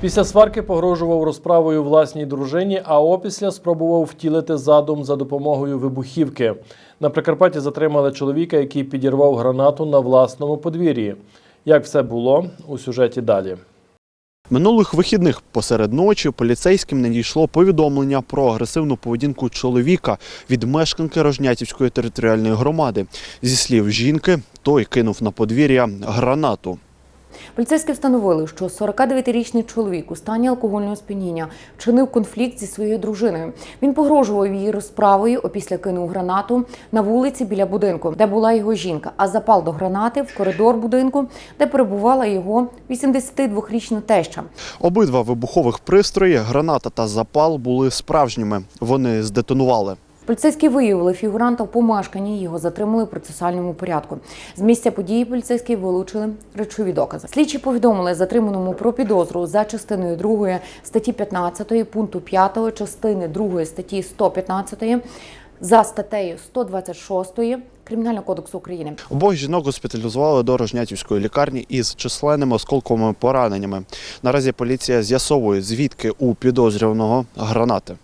Після сварки погрожував розправою власній дружині, а опісля спробував втілити задум за допомогою вибухівки. На Прикарпатті затримали чоловіка, який підірвав гранату на власному подвір'ї. Як все було у сюжеті далі. Минулих вихідних посеред ночі поліцейським надійшло повідомлення про агресивну поведінку чоловіка від мешканки Рожнятівської територіальної громади. Зі слів жінки, той кинув на подвір'я гранату. Поліцейські встановили, що 49-річний чоловік у стані алкогольного сп'яніння вчинив конфлікт зі своєю дружиною. Він погрожував її розправою, опісля кинув гранату на вулиці біля будинку, де була його жінка, а запал до гранати в коридор будинку, де перебувала його 82-річна теща. Обидва вибухових пристрої, граната та запал були справжніми. Вони здетонували. Поліцейські виявили фігуранта в помешканні. Його затримали в процесуальному порядку. З місця події поліцейські вилучили речові докази. Слідчі повідомили затриманому про підозру за частиною 2 статті 15 пункту 5 частини 2 статті 115 за статтею 126 Кримінального кодексу України. Обох жінок госпіталізували до Рожнятівської лікарні із численними осколковими пораненнями. Наразі поліція з'ясовує, звідки у підозрюваного гранати.